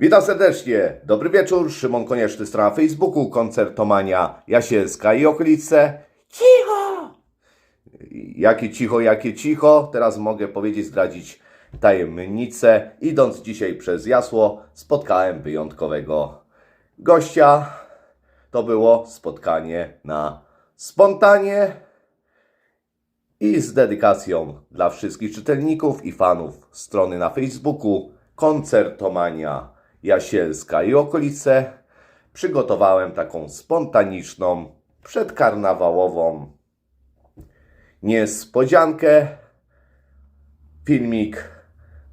Witam serdecznie. Dobry wieczór. Szymon Konieczny, strona Facebooku, koncertomania Jasielska i okolice. Cicho! Jakie cicho, jakie cicho. Teraz mogę powiedzieć, zdradzić tajemnicę. Idąc dzisiaj przez Jasło, spotkałem wyjątkowego gościa. To było spotkanie na spontanie i z dedykacją dla wszystkich czytelników i fanów strony na Facebooku Koncertomania Jasielska i okolice przygotowałem taką spontaniczną, przedkarnawałową niespodziankę. Filmik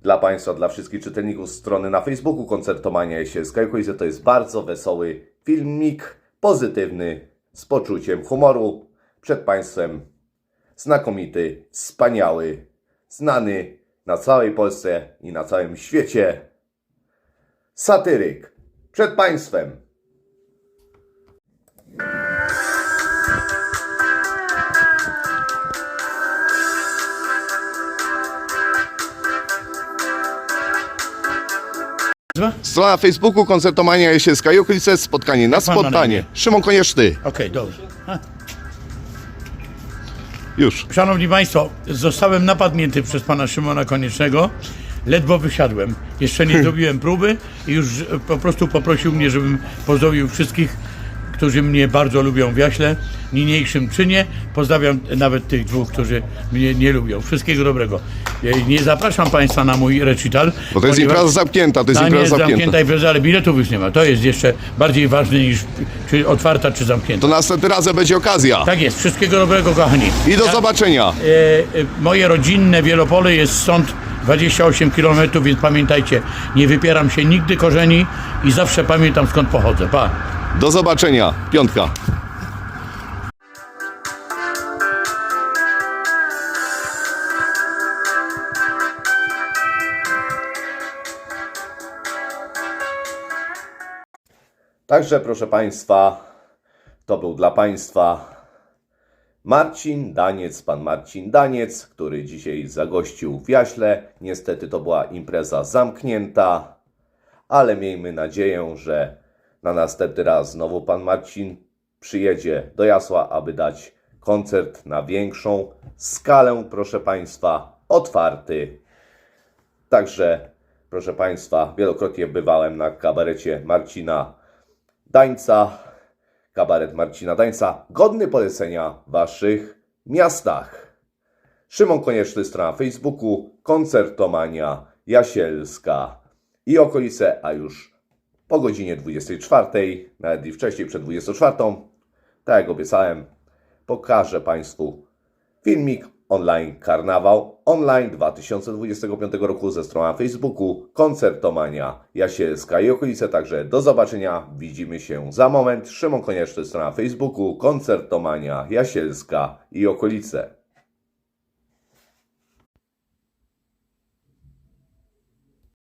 dla Państwa, dla wszystkich czytelników strony na Facebooku Koncertomania Jasielska i okolice. To jest bardzo wesoły filmik, pozytywny, z poczuciem humoru. Przed Państwem znakomity, wspaniały, znany na całej Polsce i na całym świecie satyryk. Przed Państwem. Strona na Facebooku Koncertomania Jasielska i okolice, spotkanie na pan ma na spontanie. imię? Szymon Konieczny, Okej, dobrze. A, już. Szanowni Państwo, zostałem napadnięty przez pana Szymona Koniecznego. Ledwo wysiadłem. Jeszcze nie zrobiłem próby i już e, po prostu poprosił mnie, żebym pozdrowił wszystkich, którzy mnie bardzo lubią w Jaśle, niniejszym czynie. Pozdrawiam nawet tych dwóch, którzy mnie nie lubią. Wszystkiego dobrego. E, Nie zapraszam Państwa na mój recital. Bo to jest impreza zamknięta, to jest impreza jest zamknięta. zamknięta impreza, ale biletów już nie ma. To jest jeszcze bardziej ważne niż czy otwarta, czy zamknięta. To następnym razem będzie okazja. Tak jest. Wszystkiego dobrego, kochani. I do Ja- zobaczenia. E, e, moje rodzinne Wielopole jest stąd 28 km, więc pamiętajcie, nie wypieram się nigdy korzeni i zawsze pamiętam skąd pochodzę. Pa! Do zobaczenia. Piątka. Także, proszę Państwa, to był dla Państwa Marcin Daniec, pan Marcin Daniec, który dzisiaj zagościł w Jaśle. Niestety to była impreza zamknięta, ale miejmy nadzieję, że na następny raz znowu pan Marcin przyjedzie do Jasła, aby dać koncert na większą skalę, proszę Państwa, otwarty. Także, proszę Państwa, wielokrotnie bywałem na kabarecie Marcina Dańca, kabaret Marcina Dańca, godny polecenia w Waszych miastach. Szymon Konieczny, strona Facebooku, koncertomania Jasielska i okolice, a już po godzinie 24, nawet i wcześniej przed 24, tak jak obiecałem, pokażę Państwu filmik online Karnawał online 2025 roku ze strony na Facebooku Koncertomania Jasielska i okolice. Także do zobaczenia. Widzimy się za moment. Szymon Konieczny, strona na Facebooku Koncertomania Jasielska i okolice.